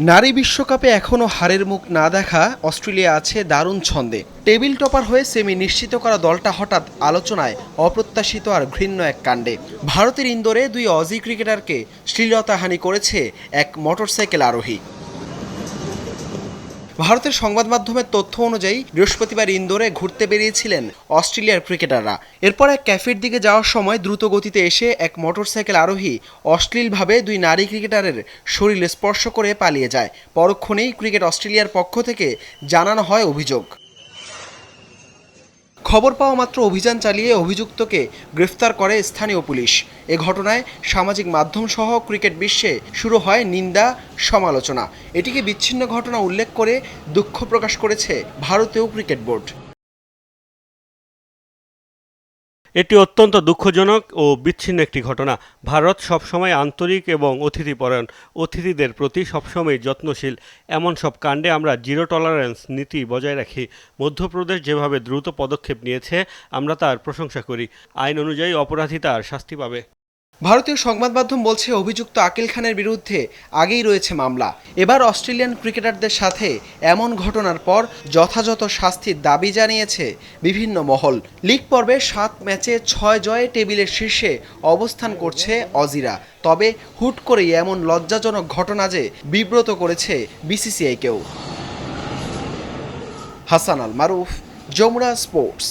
নারী বিশ্বকাপে এখনও হারের মুখ না দেখা অস্ট্রেলিয়া আছে দারুণ ছন্দে। টেবিল টপার হয়ে সেমি নিশ্চিত করা দলটা হঠাৎ আলোচনায় অপ্রত্যাশিত আর ঘৃণ্য এক কাণ্ডে। ভারতের ইন্দোরে দুই অজি ক্রিকেটারকে শ্লীলতাহানি করেছে এক মোটরসাইকেল আরোহী। ভারতের সংবাদ মাধ্যমের তথ্য অনুযায়ী বৃহস্পতিবার ইন্দোরে ঘুরতে বেরিয়েছিলেন অস্ট্রেলিয়ার ক্রিকেটাররা। এরপর এক ক্যাফের দিকে যাওয়ার সময় দ্রুত গতিতে এসে এক মোটরসাইকেল আরোহী অশ্লীলভাবে দুই নারী ক্রিকেটারের শরীর স্পর্শ করে পালিয়ে যায়। পরক্ষণেই ক্রিকেট অস্ট্রেলিয়ার পক্ষ থেকে জানানো হয় অভিযোগ। খবর পাওয়া মাত্র অভিযান চালিয়ে অভিযুক্তকে গ্রেফতার করে স্থানীয় পুলিশ। এ ঘটনায় সামাজিক মাধ্যম সহ ক্রিকেট বিশ্বে শুরু হয় নিন্দা, সমালোচনা। এটিকে বিচ্ছিন্ন ঘটনা উল্লেখ করে দুঃখ প্রকাশ করেছে ভারতীয় ক্রিকেট বোর্ড। এটি অত্যন্ত দুঃখজনক ও বিচ্ছিন্ন একটি ঘটনা। ভারত সবসময় আন্তরিক এবং অতিথিপরায়ণ। অতিথিদের প্রতি সবসময় যত্নশীল। এমন সব কাণ্ডে আমরা জিরো টলারেন্স নীতি বজায় রাখি। মধ্যপ্রদেশ যেভাবে দ্রুত পদক্ষেপ নিয়েছে, আমরা তার প্রশংসা করি। আইন অনুযায়ী অপরাধী তার শাস্তি পাবে। ভারতীয় সংবাদ মাধ্যম বলছে, অভিযুক্ত আকিল খানের বিরুদ্ধে আগেই রয়েছে মামলা। এবার অস্ট্রেলিয়ান ক্রিকেটারদের সাথে এমন ঘটনার পর যথাযথ শাস্তির দাবি জানিয়েছে বিভিন্ন মহল। লিগ পর্বে সাত ম্যাচে ছয় জয়ে টেবিলের শীর্ষে অবস্থান করছে অজিরা। তবে হুট করেই এমন লজ্জাজনক ঘটনা যে বিব্রত করেছে বিসিসিআইকেও। হাসান আল মারুফ, যমুনা স্পোর্টস।